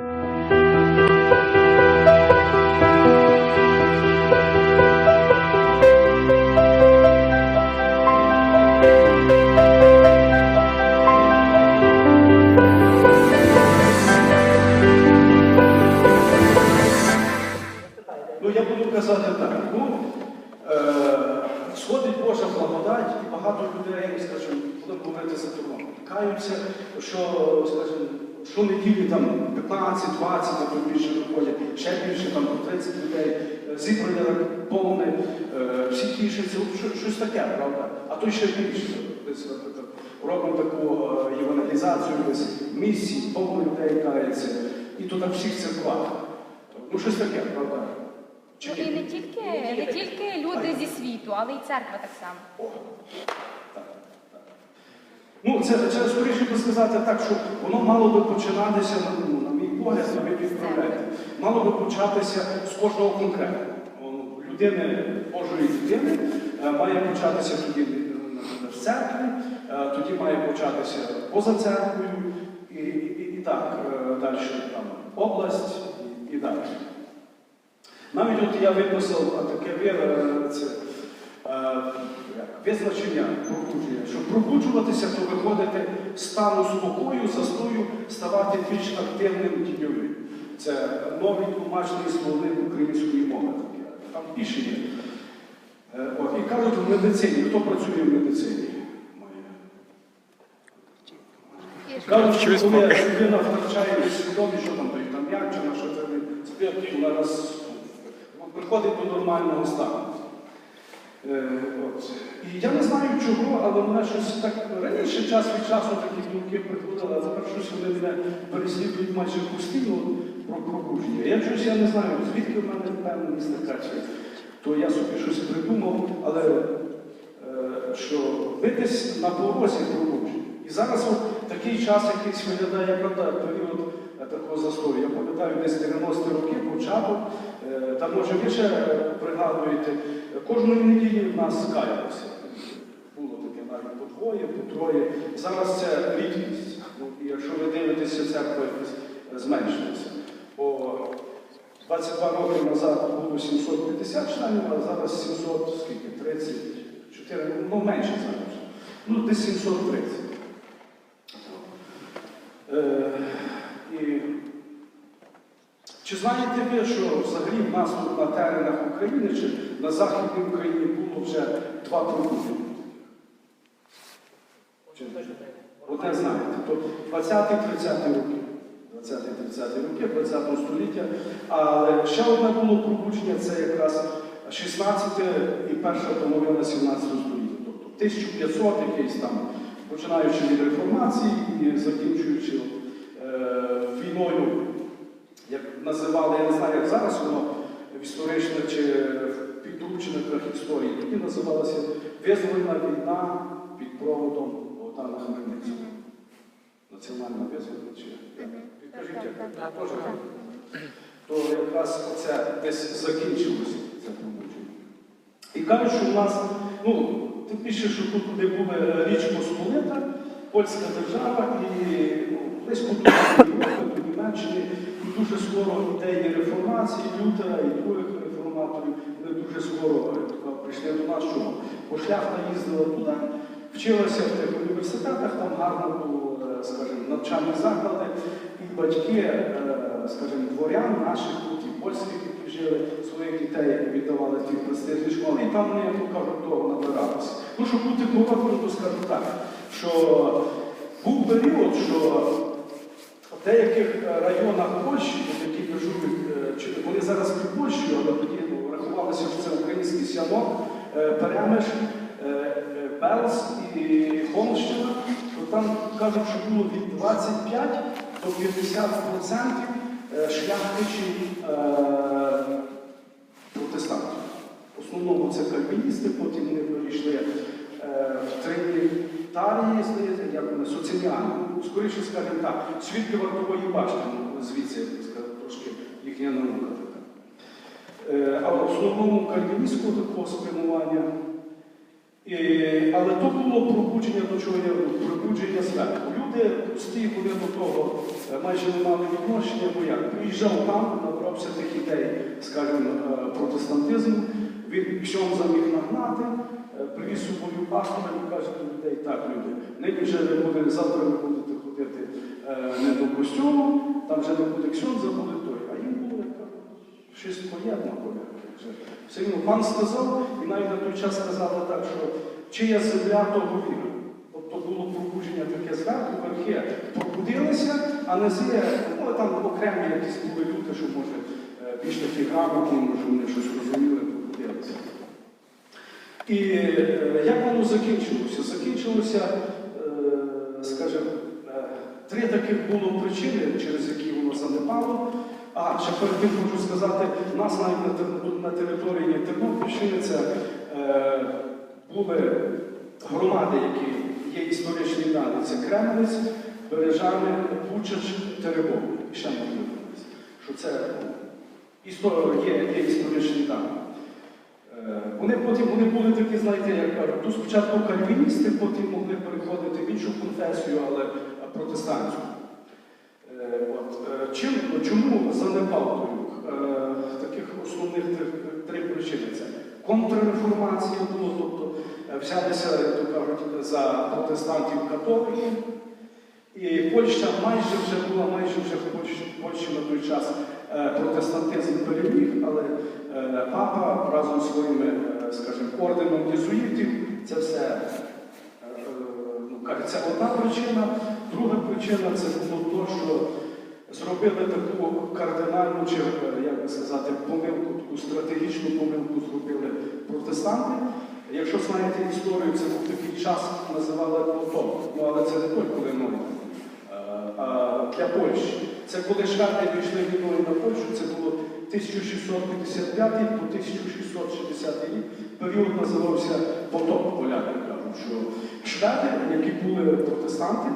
Ну, 15, 20, а більше виходять, ще більше, там по 30 людей, е, зібрання повне, е, всі тішаться, щось таке, правда? А то ще більше. Робимо таку е, євангелізацію, десь місії, повно людей кається, і то на всіх церквах. Ну, щось таке, правда? Чи Ну, і не тільки, не тільки люди зі світу, але й церква так само. О, так, так. Ну, це, це скоріше би сказати так, що воно мало би починатися, погляд, на мій відправляти. Мало би початися з кожного конкретного. Ну, Людини, Божої людини е, має початися тоді е, в церкві, е, тоді має початися поза церквою, і, і, і, так далі там область і, і далі. Навіть от я виписав таке це, визначення пробудження, щоб пробуджуватися, то виходити з стану спокою, застою, ставати більш активним тіньовим. Це новий тлумачний словник української мови. Там більше є. Е, От, і кажуть в медицині, хто працює в медицині? Кажуть, що коли людина втрачає свідомість, що там той там що це не спирт, вона раз ну, приходить до нормального стану. Е. І я не знаю чого, але мене щось так раніше час від часу такі думки приходили, а тепер щось вони мене переслідують майже постійно про пробудження. Я щось я не знаю, звідки в мене впевненість така, то я собі щось придумав, але е, що ви десь на порозі пробудження. І зараз от такий час якийсь виглядає, правда, період е, такого застою. Я пам'ятаю, десь 90-ті роки початок, е, там може ви ще пригадуєте, кожної неділі в нас каялося. Було таке навіть по двоє, по троє. Зараз це рідкість. Ну, і якщо ви дивитеся, церква якось зменшилася. Бо 22 роки назад було 750 членів, а зараз 700, скільки? 34, ну менше зараз. Ну, десь 730. Е, і чи знаєте ви, що взагалі в нас тут на теренах України чи на Західній Україні було вже два? Чи- Одне знаєте, то 20-30 роки. 20-30 роки, 20 століття. Але ще одне було пробудження, це якраз 16 і перша половина 17 століття. Тобто 1500 якийсь там, починаючи від реформації і закінчуючи е, війною, як називали, я не знаю, як зараз воно в історичних чи в підручниках історії, тоді називалася Визвольна війна під проводом Богдана Хмельницького. Національна визвольна чи? Підкажіть, як то якраз оце десь закінчилося це пробудження. І кажуть, що в нас, ну, тим більше, що тут де була е, Річ Посполита, польська держава, і ну, десь по Німеччині, і дуже скоро ідеї реформації, Лютера і других реформаторів, вони дуже скоро е, прийшли до нас, що бо шляхта їздила туди, вчилася в тих університетах, там гарно було, е, скажімо, навчальні заклади, і батьки, е, скажімо, дворян наших тут, і польських, які жили, своїх дітей віддавали в ті престижні школи, і там вони, як то кажуть, того набиралися. Ну, щоб бути коротким, то скажу так, що був період, що деяких е, районах Польщі, які межують, е, вони зараз під Польщею, але тоді ну, врахувалося, що це український сянок, е, Перемиш, Белз і Холмщина, то там кажуть, що було від 25 до 50 процентів шляхтичів протестантів. В основному це кальвіністи, потім вони перейшли в тринітарії, здається, як вони. Ну, скоріше скажімо так, свідки вартової башти, ну, звідси трошки їхня наука така. Е, а в основному кальвіністського такого спрямування. І, але то було пробудження до чого я пробудження зверху. люди прості, вони до того е, майже не мали відношення, бо як приїжджав там, набрався тих ідей, скажімо, е, протестантизму, він ксьонза міг нагнати, е, привіз собою пастора і каже до людей, так, люди, нині вже ви будете, завтра ви будете ходити е, не до костюму, там вже не буде ксьонза, буде той. А їм було щось поєднано. Все рівно пан сказав, і навіть на той час сказали так, що чия земля, того віра. Тобто було пробудження таке зверху, верхи пробудилися, а не низи, ну там окремі якісь були люди, що може е, більш такі грамотні, може вони щось розуміли, пробудилися. І е, як воно закінчилося? Закінчилося, е, скажімо, е, три таких було причини, через які воно занепало. А ще перед тим хочу сказати, у нас навіть на, території Тернопільщини це були громади, які є історичні дані. Це Кремлець, Бережани, Бучач, Теребов. І ще дивитися, що це є, є історичні дані. Е, Вони потім вони були такі, знаєте, як кажуть, тут спочатку кальвіністи, потім могли переходити в іншу конфесію, але е, протестантську. Е, Чим, чому занепав? Е, Таких основних три- причини це контрреформація було, тобто взялися, як то кажуть, за протестантів католиків. І Польща майже вже була, майже вже в Польщі, Польщі на той час протестантизм переміг, але папа разом зі своїми, е, скажімо, орденом єзуїтів, це все е, е, ну, каже, це одна причина. Друга причина це було те, що зробили таку кардинальну, чи е, як би сказати, помилку, таку стратегічну помилку зробили протестанти. Якщо знаєте історію, це був такий час, називали потоп. Ну, але це не е, а для Польщі. Це коли шведи пішли війною на Польщу, це було 1655 по 1660 рік. Період називався потоп, поляки кажуть, що шведи, які були протестанти,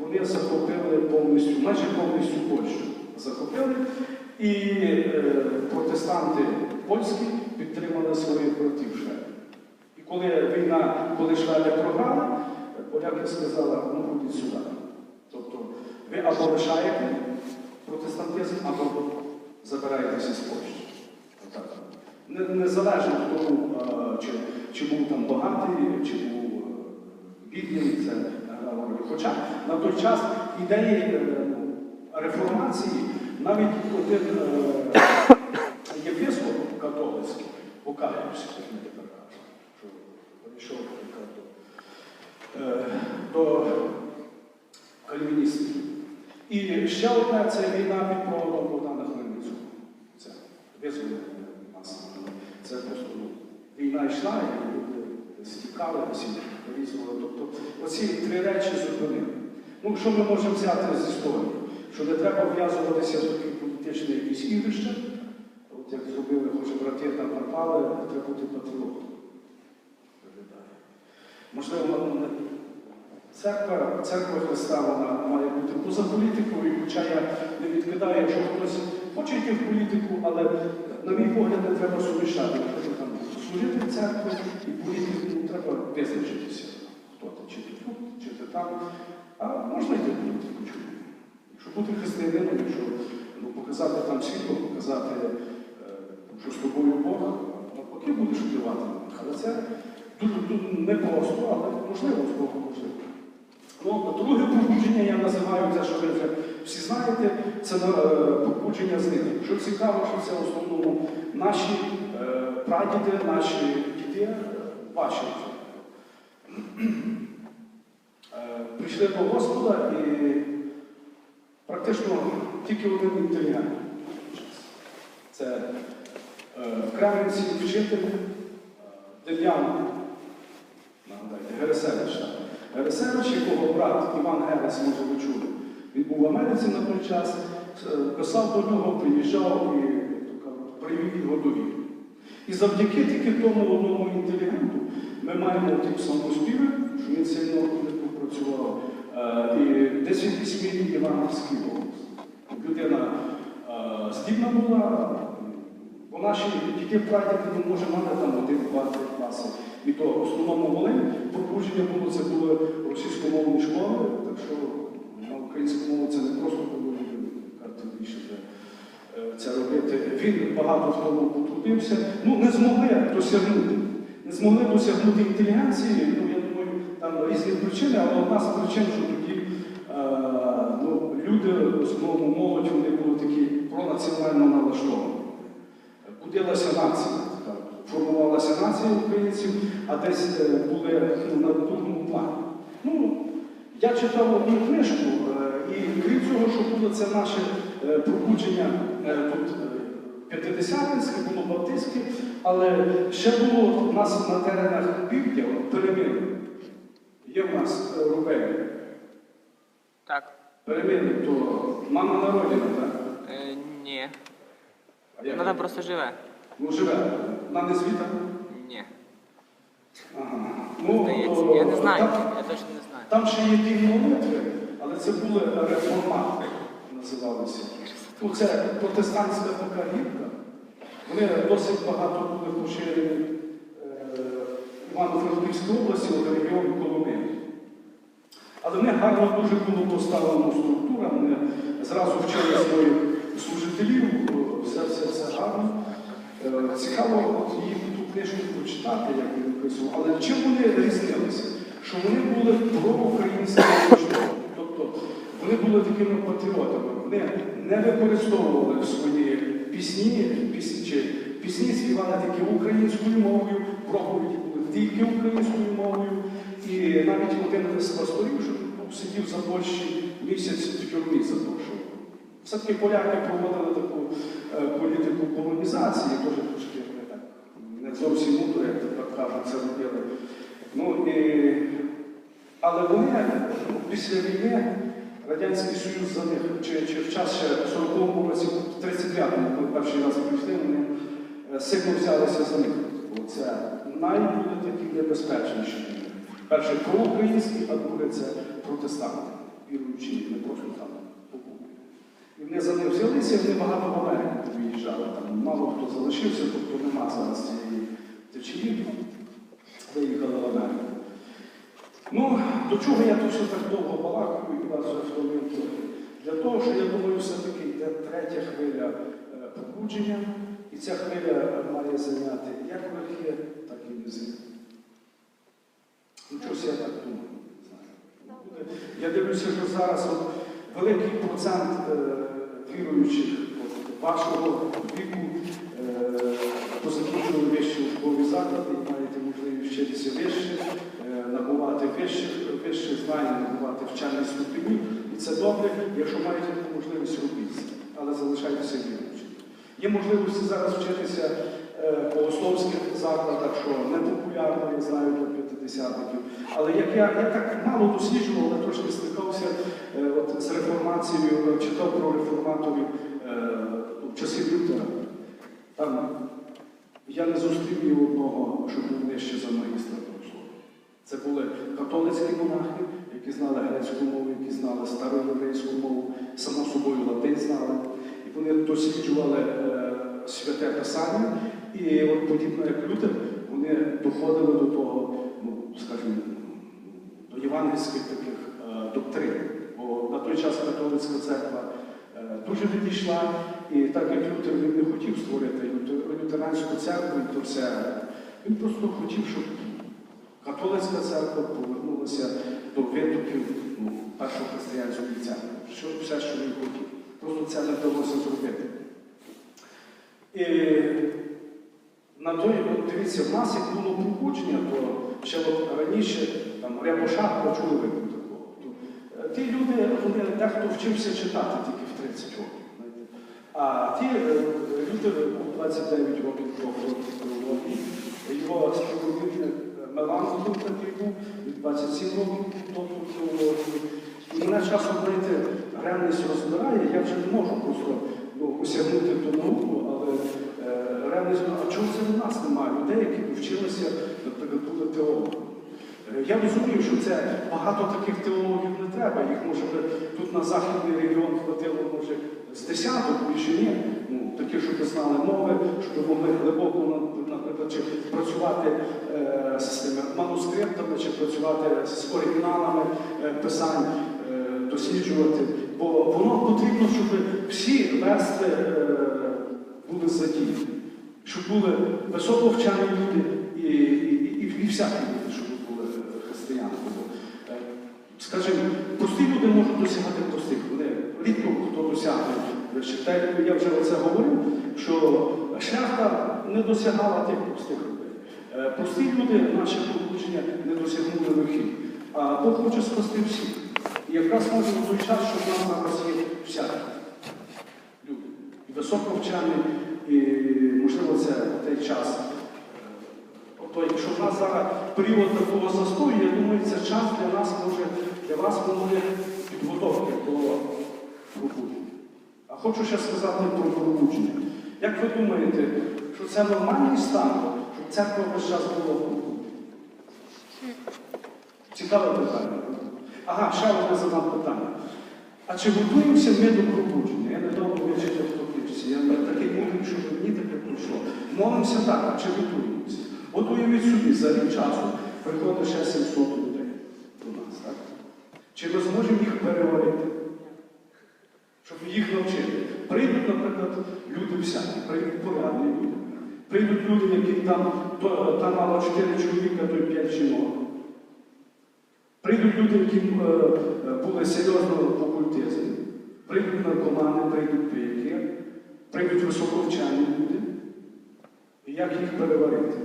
вони захопили повністю, майже повністю Польщу. Захопили. І е, протестанти польські підтримали своїх братів шведів. І коли війна, коли шведи програли, поляки сказали, ну ходіть сюди. Тобто ви або лишаєте протестантизм, або забираєтеся з Польщі. Незалежно від того, чи, чи був там багатий, чи був бідний, це грало. Хоча на той час ідеї е, реформації навіть один е, єпископ католицький, покаявся, як що прийшов е, до кальвіністів. І ще одна це війна під проводом визволення нас. Це просто війна йшла, і люди стікали, всі різали. Тобто оці три речі зупинили. Ну, що ми можемо взяти з історії? Що не треба в'язуватися в такі політичні якісь ігрища, от як зробили, хоч брати там пропали, треба бути патріотом. Можливо, Церква, церква Христа вона має бути поза політикою, хоча я не відкидаю, якщо хтось хоче йти в політику, але, на мій погляд, не треба сумішати. Якщо там служити в церкві і політику, треба визначитися, хто ти, чи ти тут, чи ти там. А можна йти в політику? Якщо бути християнином, якщо ну, показати там світло, показати, е, що з тобою Бог, навпаки будеш впливати. Але це дуже, дуже непросто, але можливо, з Богом можливо. Ну, друге пробудження я називаю те, що ви вже всі знаєте, це е, пробудження знити. Що цікаво, що це в основному наші е, прадіди, наші діти, е, ваші. Е, прийшли до Господа і практично тільки один інтелігент. Це е, в Кремлівці вчитель е, Дем'ян, Герасевич. Так. Герасевич, якого брат Іван Герас, може ви чули, він був в Америці на той час, е, писав до нього, приїжджав і привів його до віри. І завдяки тільки тому одному інтелігенту ми маємо ті самоспіви, що він сильно не попрацював. Е, І десь він письмі Євангельський голос. Людина е, здібна була, бо наші діти прадіди ну, може мати там один, два, три класи. І то в основному Волинь пробудження було, це були російськомовні школи, так що На українську мову це не просто було більше е, це робити. Він багато в тому потрудився. Ну, не змогли досягнути. Не змогли досягнути інтелігенції. Ну, я думаю, там різні причини, але одна з причин, що тоді е, ну, люди, в основному молодь, вони були такі пронаціонально налаштовані. Кудилася нація, така, формувалася нація українців, а десь е, були ну, на другому плані. Ну, я читав одну книжку, е, і крім цього, що було це наше е, пробудження тут п'ятидесятницьке, було баптистське, але ще було у нас на теренах півдня переміни. Є в нас рубелі. Так. Переміни, то мама народина, так? Е, ні. Вона там просто живе. Ну, живе. Вона не звіта? Ні. Ага. Ну, Здається. Я не знаю. Там, Я точно не знаю. там ще є ті молитви, але це були реформати, називалися. Ну, це протестантська така гірка. Вони досить багато були поширені е, в Івано-Франківській області, от регіон Коломиї. Але в них гарно дуже було поставлено структура, вони зразу вчили своїх служителів, все, все, все гарно. Е, Цікаво їм ту книжку прочитати, як він описував. Але чим вони різнилися? Що вони були проукраїнськими налаштовані. Тобто вони були такими патріотами. Вони не використовували в свої пісні, пісні, чи пісні співали тільки українською мовою, проповіді були тільки українською мовою. І навіть один з пасторів, що сидів за Польщі місяць в тюрмі за що все-таки поляки проводили таку е, політику колонізації, теж трошки вони так не зовсім мудро, як тепер кажуть, це робили. Ну, і, але вони ну, після війни Радянський Союз за них, чи, чи в час ще в 40-му році, в 39-му, коли перший раз прийшли, вони е, сильно взялися за них. Це найбули такі небезпечніші. Перше проукраїнські, а друге це протестанти, віруючі, не просто там. І вони за них взялися, вони багато Америку виїжджали. Там мало хто залишився, тобто нема зараз цієї течії. Виїхали в Америку. Ну, до чого я тут все так довго балакаю і вас втомив трохи? Для того, що я думаю, все-таки йде третя хвиля е, пробудження, і ця хвиля має зайняти як верхи, так і низи. Ну, чогось я так думаю. Я дивлюся, що зараз от великий процент е, віруючих вашого віку е, позакінчували вищі учбові заклади маєте можливість вчитися вище, е, набувати вищих, вищих знань, набувати вчених ступенів. І це добре, якщо маєте таку можливість робіть це. Але залишайтеся віруючими. Є можливості зараз вчитися е, богословських закладах, що не популярно, я знаю, для п'ятидесятників. Але як я, я так мало досліджував, але трошки стикався е, от, з реформацією, е, читав про реформаторів е, в часи Лютера. Там я не зустрів ні одного, що був нижче за магістра богослов'я. Це були католицькі монахи, які знали грецьку мову, які знали староєврейську мову, само собою латин знали. І вони досліджували е, святе писання, і от подібно як Лютер, вони доходили до того, ну, скажімо, до євангельських таких е, доктрин. Бо на той час католицька церква е, дуже відійшла, і так як Лютер він не хотів створити лютеранську церкву, і то все. Він просто хотів, щоб католицька церква повернулася до витоків ну, першої християнської церкви. Що, все, що він хотів. Просто це не вдалося зробити. І на той, дивіться, в нас як було пробудження, то ще раніше там Рябоша почули ви про такого. То, е, Ті люди, вони дехто вчився читати тільки в 30 років. А ті е, люди у 29 років. Його співробітник е, Меланхол такий був, від 27 років тобто теології. І мене часом, знаєте, ревність розбирає, я вже не можу просто ну, осягнути ту науку, але е, ревність, а чому це в нас немає людей, які вчилися, наприклад, були теологами? Я розумію, що це багато таких теологів не треба. Їх може би тут на західний регіон хватило, може, з десяток, більше ні. Ну, такі, щоб знали мови, щоб могли глибоко, наприклад, чи працювати е, з тими манускриптами, чи працювати з оригіналами е, писань. Е, досліджувати, бо воно потрібно, щоб всі верстви е, були задіяні, щоб були високовчені люди і, і, і, всякі люди, щоб були християни. Е, Скажімо, прості люди можуть досягати простих. Вони рідко хто досягне вище. Та я вже оце говорив, що шляхта не досягала тих простих людей. Е, Прості люди, наше пробудження, не досягнули верхів. А Бог хоче спасти всіх. І якраз може той час, що в нас зараз є всякі люди. І високовчані, і можливо це той час. Тобто, якщо в нас зараз період такого застою, я думаю, це час для нас може, для вас може підготовки до пробудження. А хочу ще сказати про пробудження. Як ви думаєте, що це нормальний стан, щоб церква весь час була? Цікаве питання. Ага, ще одне задам питання. А чи готуємося ми до пробудження? Я недовго вичитав в. Я такий мудрий, щоб мені таке пройшло. Молимося так, а чи готуємося? От уявіть собі, за рік часу приходить ще 700 людей до нас, так? Чи ми зможемо їх переварити? Щоб їх навчити. Прийдуть, наприклад, люди всякі, прийдуть порядні люди. Прийдуть люди, які там, там мало 4 чоловіка, то й 5 жінок. Прийдуть люди, які е, були серйозно окультизмі. Прийдуть наркомани, прийдуть пияки, прийдуть високовчані люди. І як їх переварити?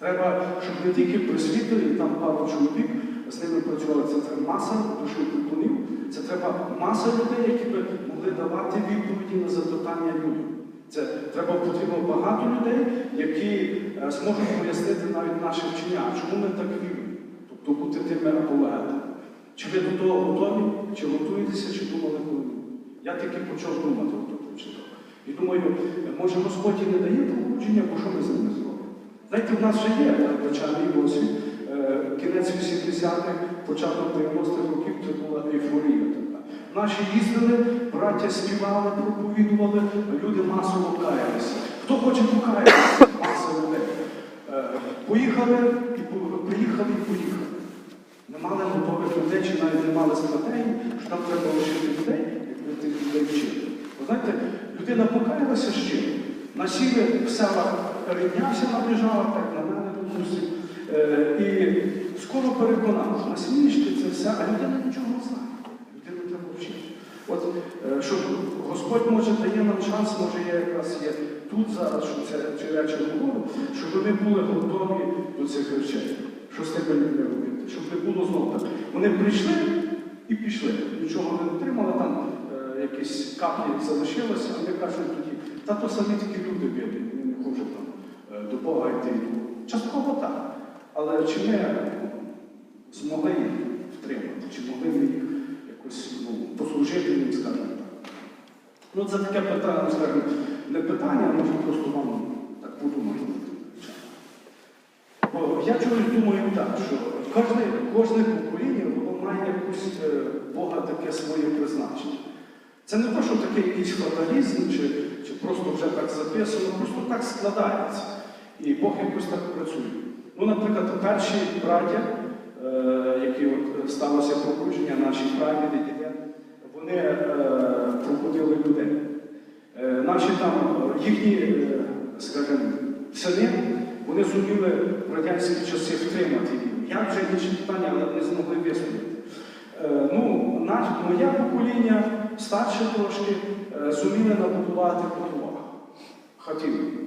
Треба, щоб не тільки присвітили, там пару чоловік з ними працювали. Це треба маса душі припонів, це треба маса людей, які би могли давати відповіді на запитання людям. Це треба потрібно багато людей, які е, зможуть пояснити навіть наше вчення, чому ми так віримо. Тобто бути тими апологетами. Чи ви до того готові, чи готуєтеся, чи думали коли? Я тільки почав думати, хто прочитав. І думаю, може Господь і не дає пробудження, бо що ми з ними зробимо? Знаєте, в нас вже є начальний досвід. Е, Кінець 80-х, початок 90-х років це була ейфорія. Наші їздили, браття співали, проповідували, люди масово каялися. Хто хоче покаятися? Маса людей. Е, Поїхали, і приїхали і поїхали. Не мали готових людей, чи навіть не мали стратегії, що там треба лишити людей, якби тих людей вчити. Знаєте, людина покаялася чим? Насіли в селах ріднявся наближала, так на мене допустим. Е, і скоро переконав, на смішки це все, а людина нічого не знає. Людину треба вчити. От, е, щоб Господь може дає нам шанс, може я якраз є тут зараз, що це ці речі говорю, щоб ми були готові до цих речей, що з тими людьми робити, щоб не було знову так. Вони прийшли і пішли, нічого не отримали, там е, якісь каплі залишилися, а ми кажемо тоді, та то самі такі люди бідні, вони не хочуть там е, до Бога йти. Частково так. Але чи ми змогли їх втримати, чи могли ми їх якось ну, послужити їм, так. Ну, це таке питання, ну, скажімо, не питання, може просто вам так подумати. Бо я чогось думаю так, що кожне, кожне покоління воно має якусь е, Бога таке своє призначення. Це не те, що такий якийсь фаталізм, чи, чи просто вже так записано, просто так складається. І Бог якось так працює. Ну, наприклад, перші браття, е, які от сталося пробудження, наші прадіди, вони е, пробудили людей. Е, наші там, е, їхні, е, скажімо, сини, вони зуміли в радянські часи втримати їх. Як вже інші питання, але не змогли вистояти. Е, ну, моє покоління, старше трошки, е, зуміли набудувати будувах, хатів.